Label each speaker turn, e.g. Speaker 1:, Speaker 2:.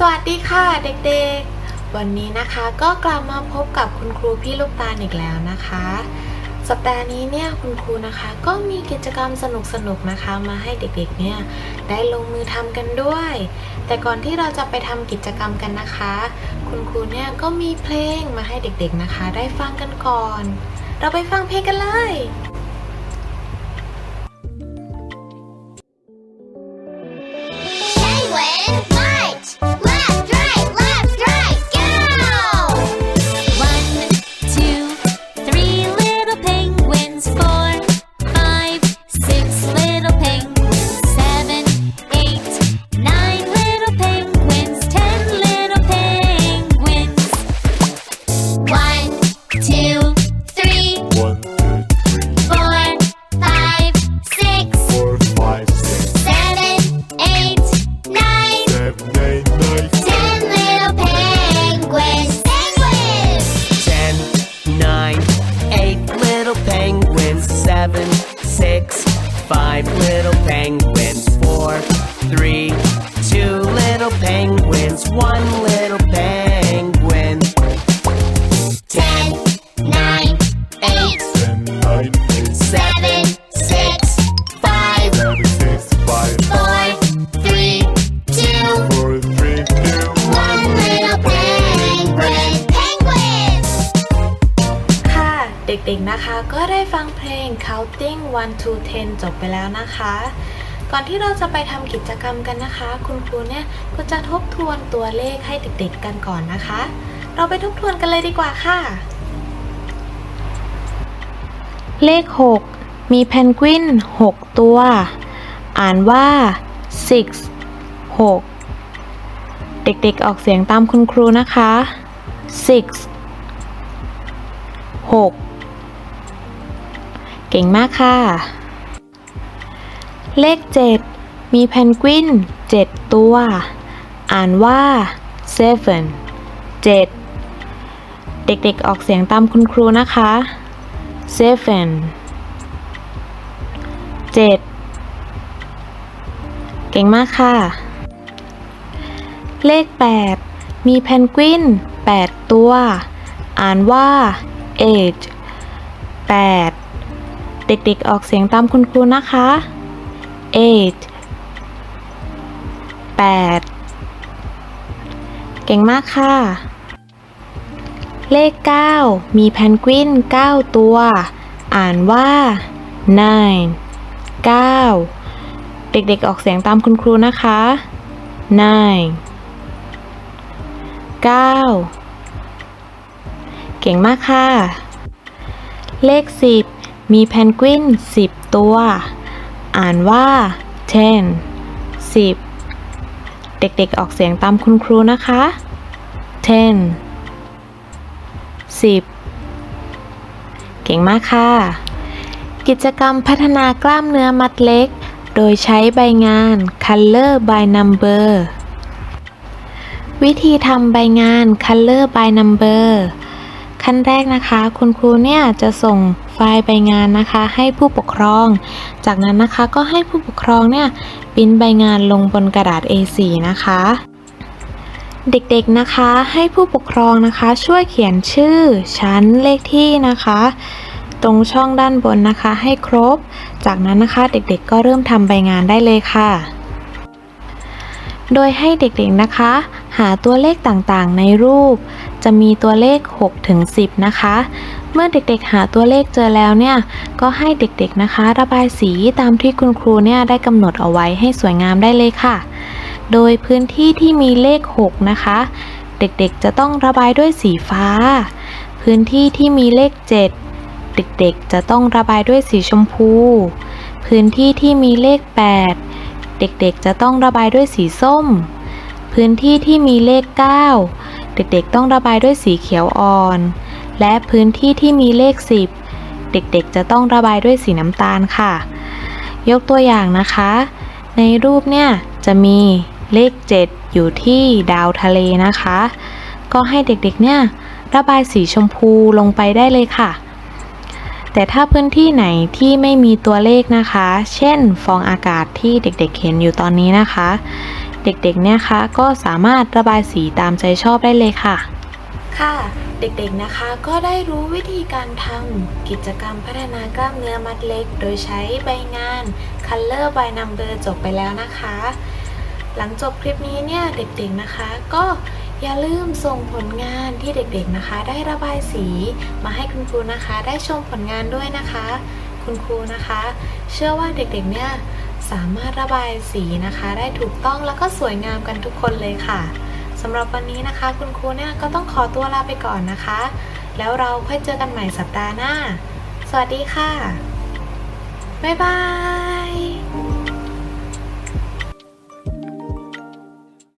Speaker 1: สวัสดีค่ะเด็กๆ วันนี้นะคะก็กลับมาพบกับคุณครูพี่ลูกตาอีกแล้วนะคะ สัปดาห์นี้เนี่ยคุณครูนะคะก็มีกิจกรรมสนุกๆนะคะมาให้เด็กๆเนี่ยได้ลงมือทำกันด้วย แต่ก่อนที่เราจะไปทำกิจกรรมกันนะคะ คุณครูเนี่ยก็มีเพลงมาให้เด็กๆนะคะ ได้ฟังกันก่อน เราไปฟังเพลงกันเลย
Speaker 2: two,
Speaker 1: ด็กๆนะคะ ก็ได้ฟังเพลง counting 1 to 10 จบไปแล้วนะคะ ก่อนที่เราจะไปทำกิจกรรมกันนะคะ คุณครูเนี่ยก็จะทบทวนตัวเลขให้เด็กๆกันก่อนนะคะ เราไปทบทวนกันเลยดีกว่าค่ะ เลข 6 มีเพนกวิน 6 ตัว อ่านว่า six 6 เด็กๆออกเสียงตามคุณครูนะคะ six 6 เก่งมากค่ะ เลข 7 มีเพนกวิน 7 ตัว อ่านว่า seven 7 เด็กๆออกเสียงตามคุณครูนะคะ seven 7 เก่งมากค่ะ เลข 8 มีเพนกวิน 8 ตัว อ่านว่า eight 8 เด็กๆออกเสียงตามคุณครูนะคะ eight 8 เก่งมากค่ะ เลข 9 มีเพนกวิน 9 ตัว อ่านว่า nine 9 เด็กๆออกเสียงตามคุณครูนะคะ nine 9 เก่งมากค่ะ เลข 10 มีเพนกวิน 10 ตัว อ่านว่า ten 10 เด็กๆออกเสียงตามคุณครูนะคะ ten 10 เก่งมากค่ะ กิจกรรมพัฒนากล้ามเนื้อมัดเล็ก โดยใช้ใบงาน Color by Number วิธีทำใบงาน Color by Number ขั้นแรกนะคะ คุณครูเนี่ยจะส่ง ไฟล์ใบงานนะคะ ให้ผู้ปกครอง จากนั้นนะคะก็ให้ผู้ปกครองเนี่ยปริ้นใบงานลงบนกระดาษ A4 นะคะ เด็กๆนะคะให้ผู้ปกครองนะคะ ช่วยเขียนชื่อ ชั้นเลขที่นะคะ ตรงช่องด้านบนนะคะให้ครบ จากนั้นนะคะเด็กๆก็เริ่มทำใบงานได้เลยค่ะโดยให้เด็กๆนะคะ หาตัวเลขต่างๆ ในรูป จะมีตัวเลข 6 ถึง 10 นะคะ เมื่อเด็กๆหาตัวเลขเจอแล้วเนี่ย ก็ให้เด็กๆนะคะ ระบายสีตามที่คุณครูเนี่ยได้กำหนดเอาไว้ให้สวยงามได้เลยค่ะ โดยพื้นที่ที่มีเลข 6 นะคะ เด็กๆจะต้องระบายด้วยสีฟ้า พื้นที่ที่มีเลข 7 เด็กๆจะต้องระบายด้วยสีชมพู พื้นที่ที่มีเลข 8 เด็กๆจะต้องระบายด้วยสีส้ม พื้นที่ที่มีเลข 9 เด็กๆต้องระบายด้วยสีเขียวอ่อน และพื้นที่ที่มีเลข 10 เด็กๆจะต้องระบายด้วยสีน้ำตาลค่ะ ยกตัวอย่างนะคะ ในรูปเนี่ยจะมีเลข 7 อยู่ที่ดาวทะเลนะคะ ก็ให้เด็กๆเนี่ยระบายสีชมพูลงไปได้เลยค่ะ แต่ถ้าพื้นที่ไหนที่ไม่มีตัวเลขนะคะ เช่น ฟองอากาศที่เด็กๆเห็นอยู่ตอนนี้นะคะ เด็กๆเนี่ยคะก็สามารถระบายสีตามใจชอบได้เลยค่ะ ค่ะ เด็กๆนะคะก็ได้รู้วิธีการทำกิจกรรมพัฒนากล้ามเนื้อมัดเล็ก โดยใช้ใบงาน Color by Number จบไปแล้วนะคะ หลังจบคลิปนี้เนี่ยเด็กๆนะคะก็อย่าลืมส่งผลงานที่เด็กๆนะคะ ได้ระบายสีมาให้คุณครูนะคะ ได้ชมผลงานด้วยนะคะ คุณครูนะคะ เชื่อว่าเด็กๆเนี่ย สามารถระบายสีนะคะได้ถูกต้องแล้วก็สวยงามกันทุกคนเลยค่ะสำหรับวันนี้นะคะ คุณครูเนี่ยก็ต้องขอตัวลาไปก่อนนะคะ แล้วเราค่อยเจอกันใหม่สัปดาห์หน้า สวัสดีค่ะ บ๊ายบาย